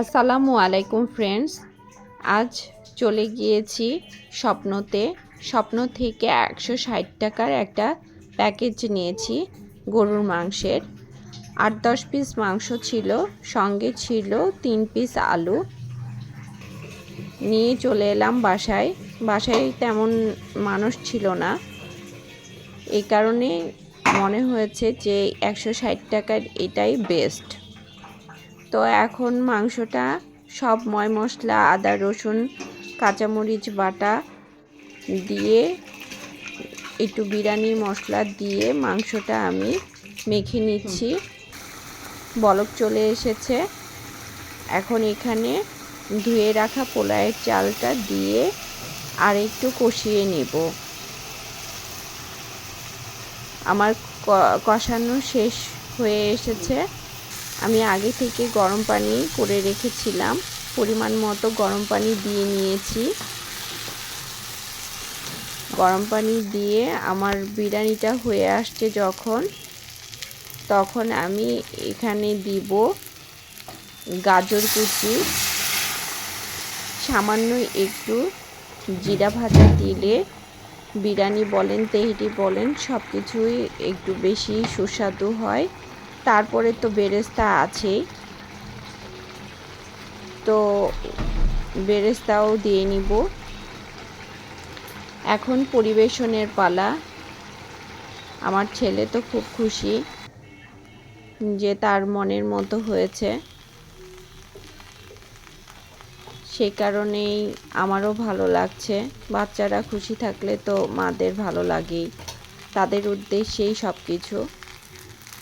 আসসালামু আলাইকুম ফ্রেন্ডস আজ চলে গিয়েছি স্বপ্নতে। স্বপ্ন থেকে একশো ষাট টাকার একটা প্যাকেজ নিয়েছি গরুর মাংসের। আট দশ পিস মাংস ছিল, সঙ্গে ছিল তিন পিস আলু। নিয়ে চলে এলাম বাসায়। বাসায় তেমন মানুষ ছিল না। এই কারণে মনে হয়েছে যে একশো ষাট টাকার এটাই বেস্ট তো এখন মাংসটা সব ময় মশলা, আদা, রসুন, কাঁচামরিচ, বাটা দিয়ে একটু বিরিয়ানি মশলা দিয়ে মাংসটা আমি মেখে নিচ্ছি। বলক চলে এসেছে। এখন এখানে ধুয়ে রাখা পোলায়ের চালটা দিয়ে আর একটু কষিয়ে নেব। আমার কষানো শেষ হয়ে এসেছে। আমি আগে থেকে গরম পানি করে রেখেছিলাম। পরিমাণ মতো গরম পানি দিয়ে নিয়েছি। গরম পানি দিয়ে আমার বিরিয়ানিটা হয়ে আসছে যখন, তখন আমি এখানে দিব গাজর কুচি, সামান্য একটু জিরা ভাজা দিলে, বিরিয়ানি বলেন, তেহরি বলেন সব কিছুই একটু বেশি সুস্বাদু হয়। তারপরে তো বেরেস্তা আছেই। তো বেরেস্তাও দিয়ে নিব। এখন পরিবেশনের পালা। আমার ছেলে তো খুব খুশি যে তার মনের মতো হয়েছে। সেই কারণেই আমারও ভালো লাগছে। বাচ্চারা খুশি থাকলে তো মাদের ভালো লাগেই। তাদের উদ্দেশ্যেই সব কিছু